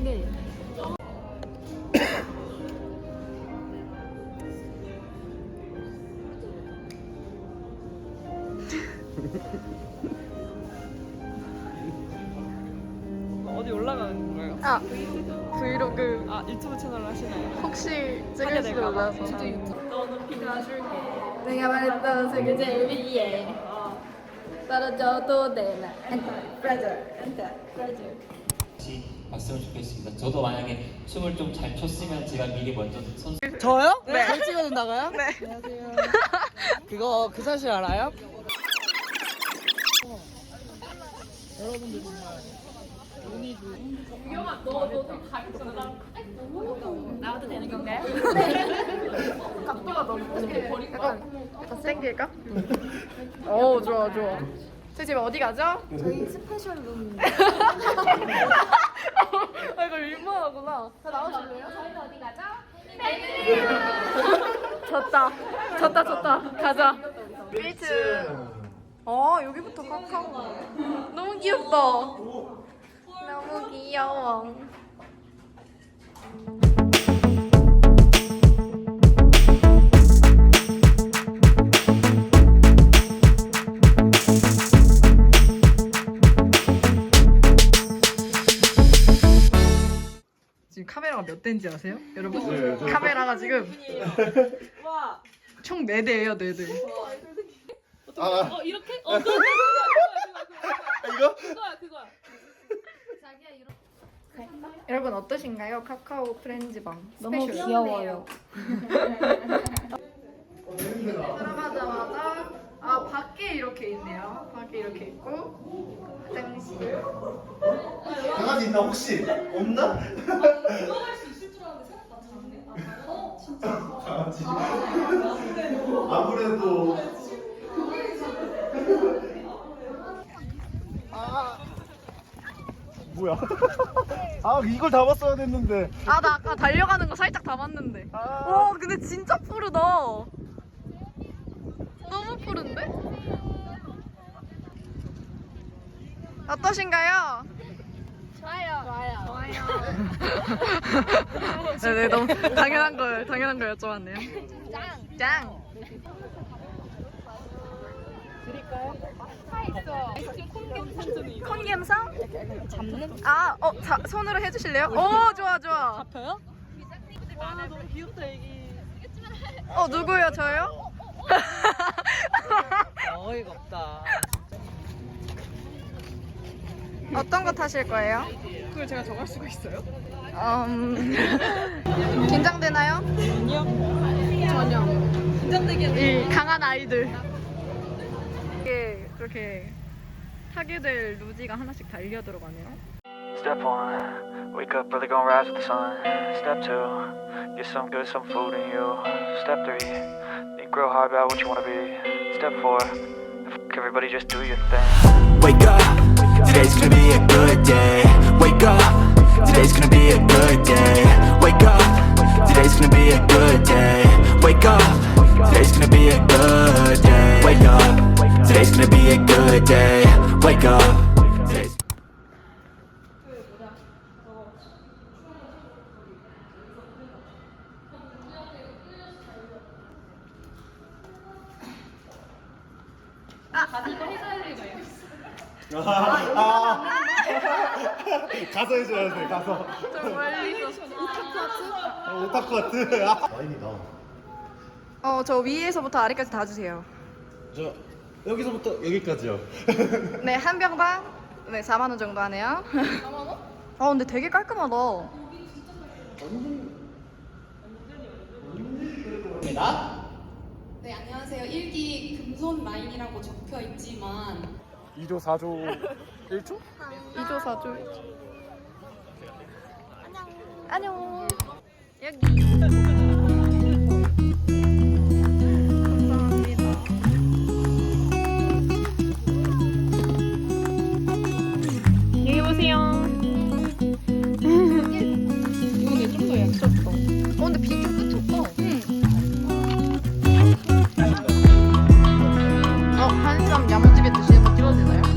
네. 어디 올라가는 건가요? 아. 브이로그 아 유튜브 채널 하시나요? 혹시 찍을 하게 줄 될까 봐. 몰라서 너 높이 가줄게. 내가 말했던 세계 제일 위에 떨어져도 되나 브라저 브라저 같이 봤으면 좋겠습니다. 저도 만약에 춤을 좀 잘 췄으면 제가 미리 먼저 선수 저요? 네. 저 찍어야 된다고요? 네. 안녕하세요. 그거 그 사실 알아요? 여러분들 정말 운이 약간 땡길까? 오 좋아 좋아 저희 지금 어디 가죠? 저희 스페셜 룸 아 이거 민망하구나 다 나와줄래요? 저희는 어디 가죠? 졌다 졌다 졌다 가자 1층 어 여기부터 카카오 너무 귀엽다 너무 귀여워 지금 카메라가 몇 대인지 아세요? 여러분? 카메라가 지금 와. 총 4대예요 4대 어 이렇게? 어? 여러분 어떠신가요? 카카오 프렌즈방 너무 스페셜. 귀여워요. 들어가자마자 아 밖에 이렇게 있네요 밖에 이렇게 있고 화장실 강아지 있나 혹시? 없나? 강아지 아무래도 뭐야 아 이걸 담았어야 됐는데 아 나 아까 달려가는 거 살짝 담았는데 아. 와 근데 진짜 푸르다 너무 푸른데? 어떠신가요? 좋아요 좋아요 좋아요 네네 너무 당연한 걸 당연한 걸 여쭤봤네요 짱! 짱! 콘갬성? 잡는? 아, 어, 자, 손으로 해주실래요? 오, 좋아, 좋아. 잡혀요? 와 너무 귀엽다 애기. 어, 누구요? 저요? 어이가 없다. 어떤 거 타실 거예요? 그걸 제가 정할 수가 있어요? 음, 긴장되나요? 아니요. 전혀. 긴장되게 이 강한 아이들. 이게 그렇게 타게 될 루지가 하나씩 달려 들어가네요. Step one, wake up early, gonna rise with the sun. Step two, get some good, some food in you. Step three, think real hard about what you wanna be. Step four, fuck everybody, just do your thing. Wake up, Today's gonna be a good day. Wake up. 아, 가서 해줘야 돼 가서 오타쿠 같은 아. 와인이다 어, 저 위에서부터 아래까지 다 주세요. 저 여기서부터 여기까지요 네, 한 병당 네, 4만 원 정도 하네요. 4만 원? 아, 근데 되게 깔끔하다. 네, 안녕하세요. 1기 금손 라인이라고 적혀 있지만 2조 4조 1조? 2조 4조. 안녕. 안녕. 여기. 한쌈 야무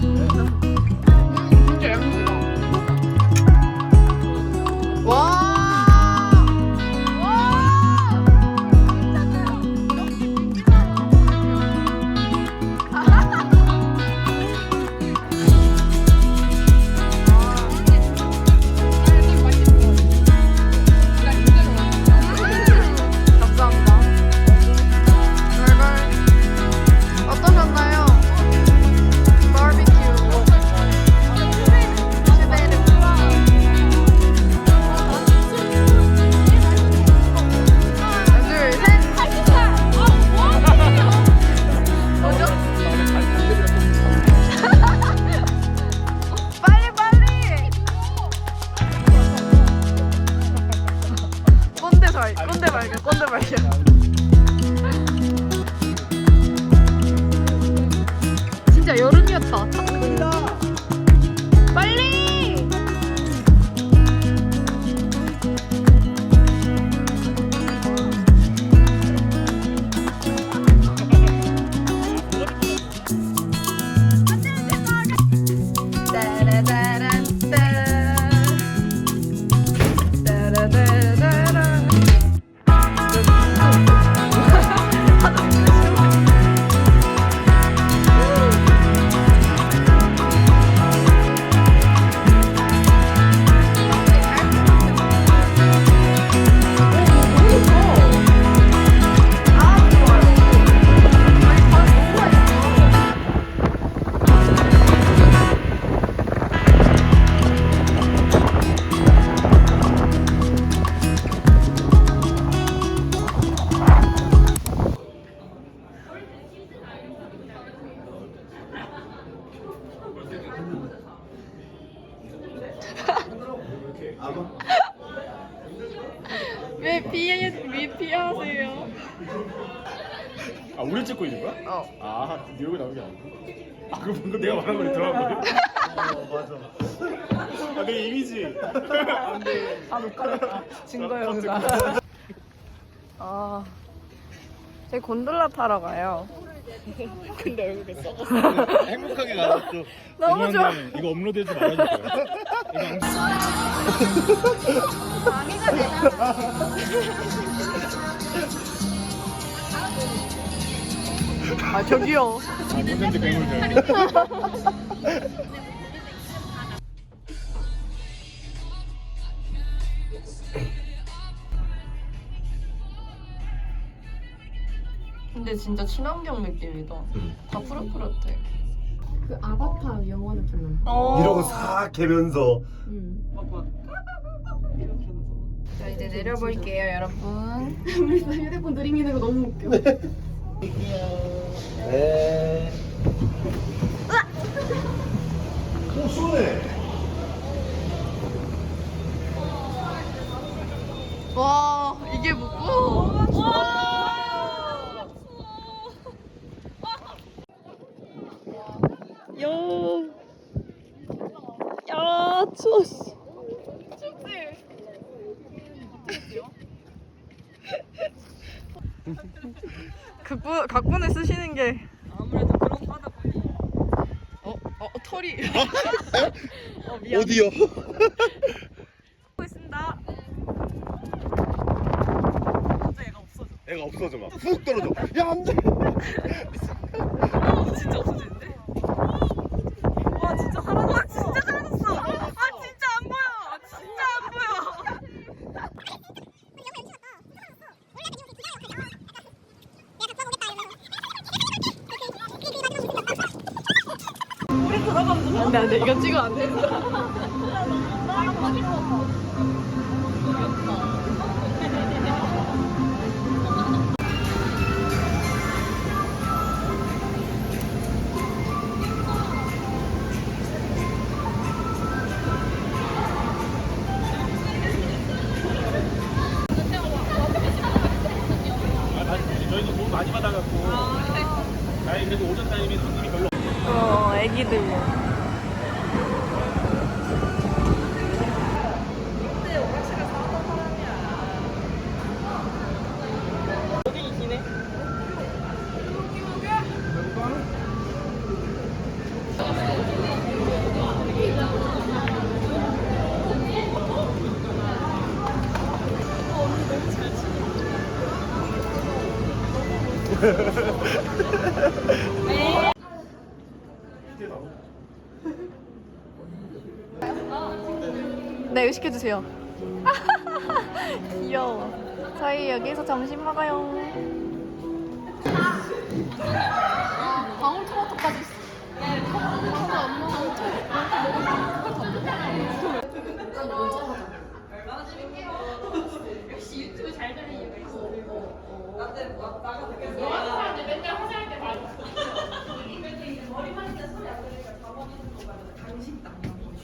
아 우리 찍고 있는 거야? 어. 아, 네 얼굴 나오는 게 아니고. 아, 그거 방금 내가 말한 거에 들어간 거야? 어, 맞아. 아, 내 이미지. 안 돼. 아, 못 가겠다. 증거 영상. 아, 저희 곤돌라 타러 가요. 근데 얼굴이 썩었어. 행복하게 나왔죠. 너무 좋아. 이거 업로드하지 말아주세요. 아 저기요. 괴물들. 근데 진짜 친환경 느낌이다. 다 푸릇푸릇해. 그 아바타 영화 느낌 나. 어. 이러고 싹 개면서. 자 이제 내려볼게요, 여러분. 우리 나 휴대폰 들이미는 거 너무 웃겨. 네. 오, 시원해. 와 이게 뭐고? 요. 야 추워. 씨. 각본 각본에 쓰시는 게 아무래도 그렇다 보니. 어, 어 털이. 어 미안. 어디요? 하고 있습니다. 애가 없어져 막. 훅 떨어져. 야, 안 돼. 진짜 없어지 그래도 오전 타임에 손님이 별로 어 애기들. 네, 의식해주세요. 귀여워. 저희 여기서 점심 먹어요. 방울토마토까지 있어. 간식당.